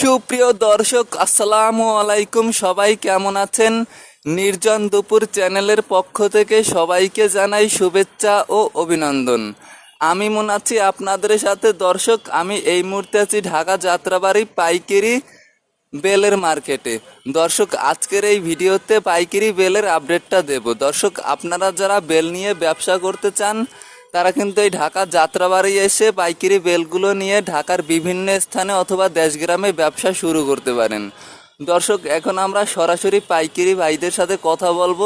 সুপ্রিয় দর্শক, আসসালামু আলাইকুম। সবাই কেমন আছেন? নির্জন দুপুর চ্যানেলের পক্ষ থেকে সবাইকে জানাই শুভেচ্ছা ও অভিনন্দন। আমি মনে আছি আপনাদের সাথে। দর্শক, আমি এই মুহূর্তে আছি ঢাকা যাত্রাবাড়ি পাইকারি বেলের মার্কেটে। দর্শক, আজকের এই ভিডিওতে পাইকারি বেলের আপডেটটা দেব। দর্শক, আপনারা যারা বেল নিয়ে ব্যবসা করতে চান তারা কিন্তু এই ঢাকা যাত্রাবাড়ি এসে পাইকারি বেলগুলো নিয়ে ঢাকার বিভিন্ন স্থানে অথবা দেশগ্রামে ব্যবসা শুরু করতে পারেন। দর্শক এখন আমরা সরাসরি পাইকারি ভাইদের সাথে কথা বলব।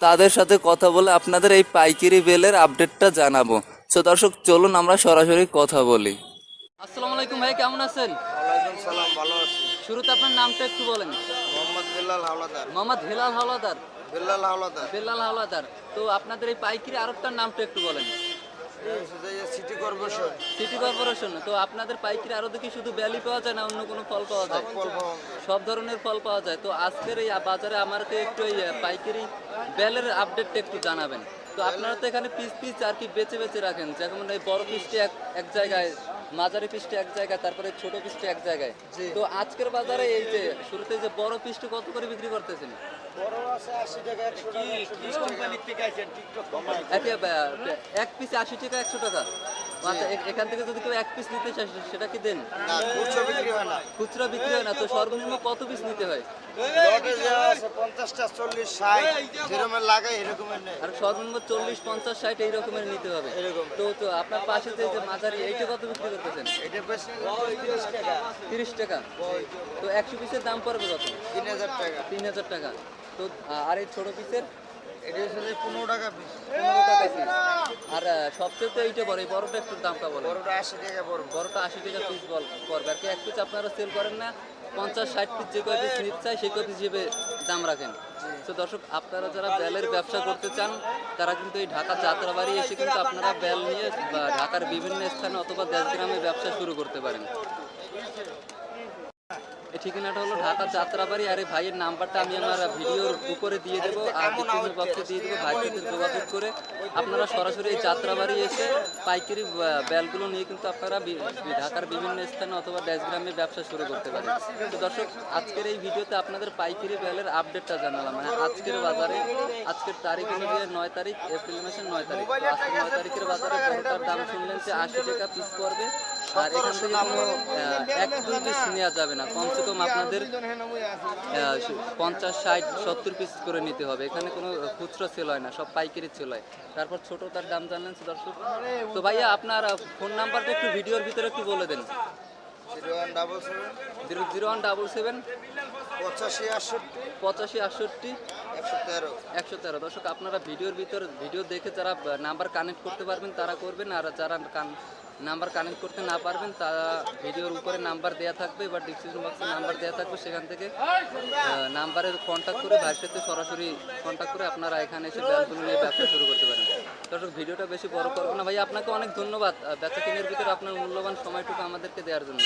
তাদের সাথে কথা বলে আপনাদের এই পাইকারি বেলের আপডেটটা জানাব। তো দর্শক চলুন আমরা সরাসরি কথা বলি। আসসালামু আলাইকুম ভাই কেমন আছেন? সালাম ভালো আছি। শুরুতে আপনার নামটা একটু বলেন। মোহাম্মদ বিল্লাল হাওলাদার। মোহাম্মদ হেলাল হাওলাদার। বিল্লাল হাওলাদার। হাওলাদার। তো আপনাদের এই পাইকারি আরেকটার নামটা একটু বলেন। সিটি কর্পোরেশন সিটি কর্পোরেশন তো আপনাদের পাইকারি আরও দেখি শুধু বেলি পাওয়া যায় না অন্য কোনো ফল পাওয়া যায়? সব ধরনের ফল পাওয়া যায়। তো আজকের এই বাজারে আমাকে একটু এই পাইকারি আপডেটটা একটু জানাবেন। তো আপনারা তো এখানে পিস পিস আর কি বেছে বেছে রাখেন। যেমন এই বড় পিসটি এক এক জায়গায় মাঝারি পিসটি এক জায়গায় তারপরে ছোট পিসটি এক জায়গায়। তো আজকের বাজারে এই যে শুরুতে যে বড় পিসটি কত করে বিক্রি করতেছেন? এক পিসে আশি টাকা একশো টাকা। আচ্ছা এখান থেকে যদি কেউ এক পিস নিতে চায় সেটা কি দেন? না খুচরো বিক্রি হয় না। খুচরা বিক্রি হয় না তো সর্বনিম্ন কত পিস নিতে হয়? লটে যা আছে পঞ্চাশটা চল্লিশ ষাট যেরকমের লাগাই এরকমের নেই। আর সর্বনিম্ন চল্লিশ পঞ্চাশ ষাট এই রকমের নিতে হবে। এরকম তো তো আপনার পাশে যে যে মাঝারি এইটা কত বিক্রি করতেছেন? এটা বেশ তিরিশ টাকা। তিরিশ টাকা। তো একশো পিসের দাম পড়বে কত? তিন হাজার টাকা। তিন হাজার টাকা। তো আর এই ছোট পিসের এটা হচ্ছে টাকা পিস পনেরো টাকা পিস আর সবচেয়ে তো এইটা বড় এই বড়টা একটু দামটা বলে বড়টা আশি টাকা পড়বে। বড়টা আশি টাকা পিস বল পড়বে। আর কি এক পিস আপনারা সেল করেন না পঞ্চাশ ষাট পিস যে কয় পিস নিতে চায় সেই কয় পিস হিসেবে দাম রাখেন। তো দর্শক আপনারা যারা বেলের ব্যবসা করতে চান তারা কিন্তু এই ঢাকা যাত্রাবাড়ি এসে কিন্তু আপনারা বেল নিয়ে বা ঢাকার বিভিন্ন স্থানে অথবা দেশগ্রামে ব্যবসা শুরু করতে পারেন। এই ঠিকানাটা হলো ঢাকা যাত্রাবাড়ি। আর এই ভাইয়ের নাম্বারটা আমি আমার ভিডিওর উপরে দিয়ে দেবো। আর ডিসক্রিপশন বক্সে দিয়ে দেবো। ভাইয়ের সাথে যোগাযোগ করে আপনারা সরাসরি এই যাত্রাবাড়ি এসে পাইকারি আহ, বেলগুলো নিয়ে কিন্তু আপনারা ঢাকার বিভিন্ন স্থানে অথবা দেশগ্রামে ব্যবসা শুরু করতে পারেন। তো দর্শক আজকের এই ভিডিওতে আপনাদের পাইকারি বেলের আপডেটটা জানালাম। মানে আজকের বাজারে আজকের তারিখ অনুযায়ী নয় তারিখ এপ্রিল মাসের নয় তারিখ। আজকে নয় তারিখের বাজারে বড়টার দাম শুনলেন যে আশি টাকা পিস পড়বে। আর এখান থেকে কোনো এক দুই পিস নেওয়া যাবে না। কমসে কম আপনাদের পঞ্চাশ, ষাট, সত্তর পিস করে নিতে হবে। এখানে কোনো খুচরো সেল হয় না, সব পাইকারি সেল হয়। তারপর ছোট তার দাম জানলেন দর্শক। তো ভাইয়া, আপনার ফোন নাম্বারটা একটু ভিডিওর ভিতরে একটু বলে দেন। Zero zero one double seven পঁচাশি আটষট্টি পঁচাশি আটষট্টি একশো তেরো। একশো তেরো। দর্শক আপনারা ভিডিওর ভিতর ভিডিও দেখে যারা নাম্বার কানেক্ট করতে পারবেন তারা করবেন আর যারা নাম্বার কানেক্ট করতে না পারবেন তারা ভিডিওর উপরে নাম্বার দেওয়া থাকবে বা ডিসক্রিপশন বক্সে নাম্বার দেওয়া থাকবে সেখান থেকে নাম্বারে কন্ট্যাক্ট করে ভাইয়ের সাথে সরাসরি কন্ট্যাক্ট করে আপনারা এখানে এসে ব্যালগুলো নিয়ে ব্যবসা শুরু করতে পারেন। দর্শক, ভিডিওটা বেশি বড় করব না। ভাই, আপনাকে অনেক ধন্যবাদ। ব্যবসা কিনের ভিতরে আপনার মূল্যবান সময়টুকু আমাদেরকে দেওয়ার জন্য।